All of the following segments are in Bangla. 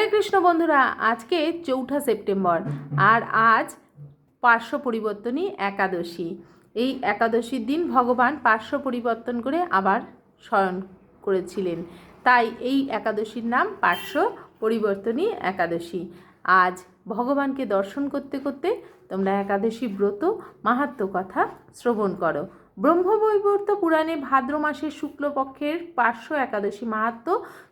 হরে কৃষ্ণ বন্ধুরা, আজকে চৌঠা সেপ্টেম্বর আর আজ পার্শ্ব পরিবর্তনী একাদশী। এই একাদশীর দিন ভগবান পার্শ্ব পরিবর্তন করে আবার শয়ন করেছিলেন। তাই এই একাদশীর নাম পার্শ্ব পরিবর্তনী একাদশী। আজ ভগবানকে দর্শন করতে করতে তোমরা একাদশী ব্রত মাহাত্ম কথা শ্রবণ করো। ব্রহ্মবৈবর্ত পুরাণে ভাদ্র মাসের শুক্লপক্ষের পার্শ্ব একাদশী মাহাত্ম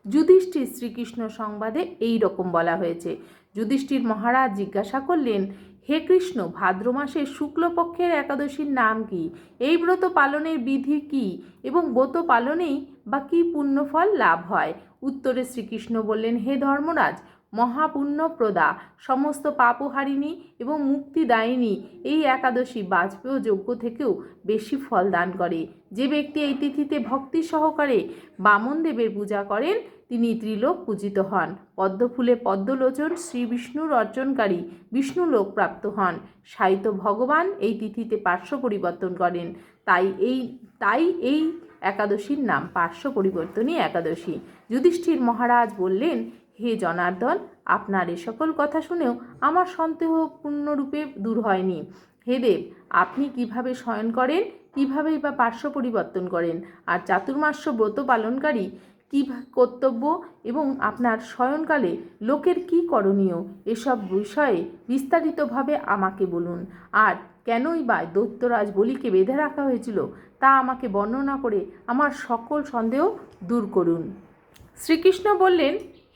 যুধিষ্ঠির শ্রীকৃষ্ণ সংবাদে এই রকম বলা হয়েছে। যুধিষ্ঠির মহারাজ জিজ্ঞাসা করলেন, হে কৃষ্ণ, ভাদ্র মাসের শুক্লপক্ষের একাদশীর নাম কি? এই ব্রত পালনের বিধি কি? এবং ব্রত পালনেই বা কী পুণ্যফল লাভ হয়? উত্তরে শ্রীকৃষ্ণ বললেন, হে ধর্মরাজ মহাপুণ্যপ্রদা, সমস্ত পাপহারিণী এবং মুক্তিদায়িনী এই একাদশী বাজপেয় যজ্ঞ থেকেও বেশি ফল দান করে। যে ব্যক্তি এই তিথিতে ভক্তি সহকারে বামন দেবের পূজা করেন, তিনি ত্রিলোক পূজিত হন। পদ্মফুলে পদ্মলোচন শ্রী বিষ্ণুর অর্জনকারী বিষ্ণু লোক প্রাপ্ত হন। সাহিত্য ভগবান এই তিথিতে পার্শ্ব পরিবর্তন করেন। তাই এই তাই এই একাদশীর নাম পার্শ্ব পরিবর্তনী একাদশী। যুধিষ্ঠির মহারাজ বললেন হে জনার্দন, আপনার এ সকল কথা শুনেও আমার সন্দেহ পূর্ণরূপে দূর হয়নি। হে দেব, আপনি কীভাবে শয়ন করেন কিভাবেই বা পার্শ্ব পরিবর্তন করেন, আর চাতুর্মাস্য ব্রত পালনকারী কী কর্তব্য এবং আপনার শয়নকালে লোকের কি করণীয়, এসব বিষয়ে বিস্তারিতভাবে আমাকে বলুন। আর কেনই বা দৈত্যরাজ বলিকে বেঁধে রাখা হয়েছিল, তা আমাকে বর্ণনা করে আমার সকল সন্দেহ দূর করুন। শ্রীকৃষ্ণ বললেন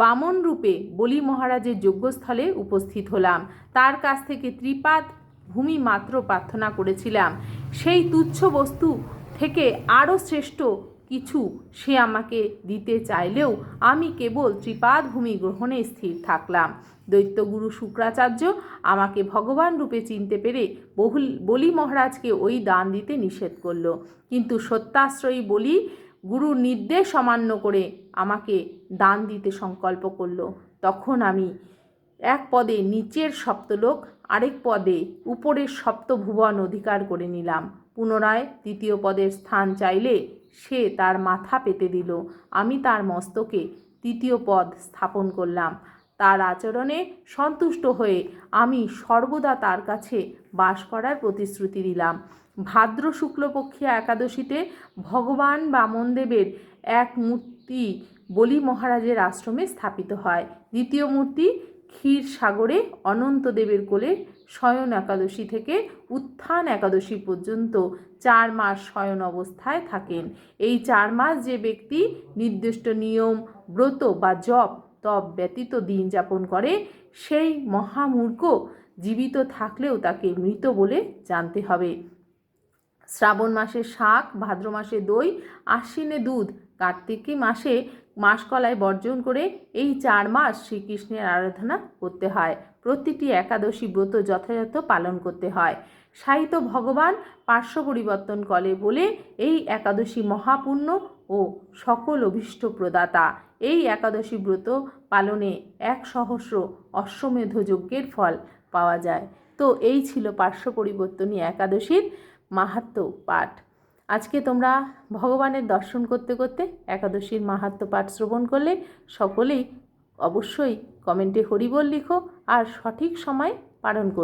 বামন রূপে বলি মহারাজের যজ্ঞস্থলে উপস্থিত হলাম। তার কাছ থেকে ত্রিপাদ ভূমি মাত্র প্রার্থনা করেছিলাম। সেই তুচ্ছ বস্তু থেকে আরও শ্রেষ্ঠ কিছু সে আমাকে দিতে চাইলেও আমি কেবল ত্রিপাদ ভূমি গ্রহণে স্থির থাকলাম। দৈত্যগুরু শুক্রাচার্য আমাকে ভগবান রূপে চিনতে পেরে বহুল বলি মহারাজকে ওই দান দিতে নিষেধ করল। কিন্তু সত্যাশ্রয়ী বলি গুরুর নির্দেশ অমান্য করে আমাকে দান দিতে সংকল্প করল। তখন আমি এক পদে নিচের সপ্তলোক, আরেক পদে উপরের সপ্তভুবন অধিকার করে নিলাম। পুনরায় তৃতীয় পদের স্থান চাইলে সে তার মাথা পেতে দিল। আমি তার মস্তকে তৃতীয় পদ স্থাপন করলাম। তার আচরণে সন্তুষ্ট হয়ে আমি সর্বদা তার কাছে বাস করার প্রতিশ্রুতি দিলাম। ভাদ্র শুক্লপক্ষিয়া একাদশীতে ভগবান বামনদেবের এক মূর্তি বলি মহারাজের আশ্রমে স্থাপিত হয়। দ্বিতীয় মূর্তি ক্ষীর সাগরে অনন্তদেবের কোলে শয়ন একাদশী থেকে উত্থান একাদশী পর্যন্ত চার মাস শয়ন অবস্থায় থাকেন। এই চার মাস যে ব্যক্তি নির্দিষ্ট নিয়ম, ব্রত বা জপ, তপ ব্যতীত দিন যাপন করে, সেই মহামূর্খ জীবিত থাকলেও তাকে মৃত বলে জানতে হবে। শ্রাবণ মাসে শাক, ভাদ্র মাসে দই, আশ্বিনে দুধ, কার্তিকী মাসে মাসকলায় বর্জন করে এই চার মাস শ্রীকৃষ্ণের আরাধনা করতে হয়। প্রতিটি একাদশী ব্রত যথাযথ পালন করতে হয়। সাহিত্য ভগবান পার্শ্ব পরিবর্তন করে বলে এই একাদশী মহাপুণ্য ও সকল অভীষ্ট প্রদাতা। এই একাদশী ব্রত পালনে এক সহস্র অশ্বমেধ যজ্ঞের ফল পাওয়া যায়। তো এই ছিল পার্শ্ব পরিবর্তনী একাদশীর মাহাত্ম পাঠ। আজকে তোমরা ভগবানের দর্শন করতে করতে একাদশীর মাহাত্ম পাঠ শ্রবণ করলে সকলেই অবশ্যই কমেন্টে হরিবল লিখো আর সঠিক সময় পালন করো।